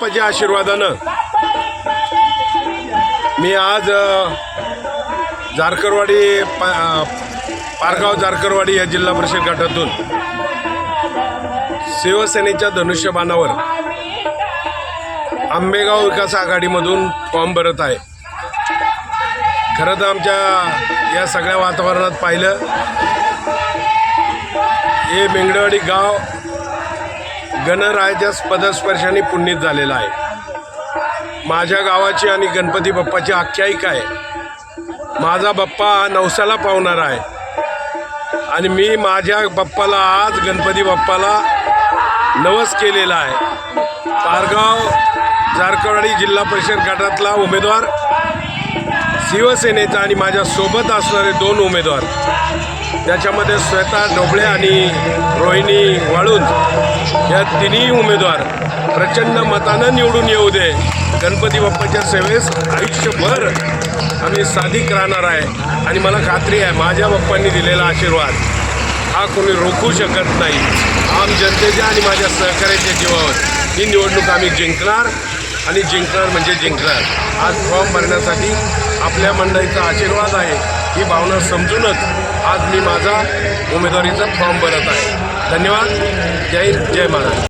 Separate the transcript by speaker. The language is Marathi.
Speaker 1: बाप्पाच्या आशीर्वादानं मी आज अ, जारकरवाडी पा पारगाव जारकरवाडी या जिल्हा परिषद गटातून शिवसेनेच्या धनुष्यबाणावर आंबेगाव विकास आघाडीमधून फॉर्म भरत आहे. खरं तर आमच्या या सगळ्या वातावरणात पाहिलं हे मेंगडवाडी गाव गणरायाच्या पदस्पर्शाने पुण्यित झालेला आहे. माझ्या गावाची आणि गणपती बाप्पाची आख्यायिका आहे. माझा बाप्पा हा नवसाला पावणार आहे. आणि मी माझ्या बाप्पाला आज गणपती बाप्पाला नवस केलेला आहे. पारगाव जारकवाडी जिल्हा परिषद गटातला उमेदवार शिवसेनेचा आणि माझ्या सोबत असणारे दोन उमेदवार त्याच्यामध्ये श्वेता ढोबळे आणि रोहिणी वाळून या तिन्ही उमेदवार प्रचंड मतानं निवडून येऊ दे. गणपती बाप्पाच्या सेवेस आयुष्यभर आम्ही साधिक राहणार आहे आणि मला खात्री आहे माझ्या बाप्पांनी दिलेला आशीर्वाद हा कोणी रोखू शकत नाही. आम जनतेच्या आणि माझ्या सहकार्याच्या जीवावर ही निवडणूक आम्ही जिंकणार. आणि जिंकणार म्हणजे जिंकणार. आज फॉर्म भरण्यासाठी आपल्या मंडळीचा आशीर्वाद आहे. ही भावना समजूनच आज मी माझा उमेदवारीचा फॉर्म भरत आहे. धन्यवाद. जय जय महाराज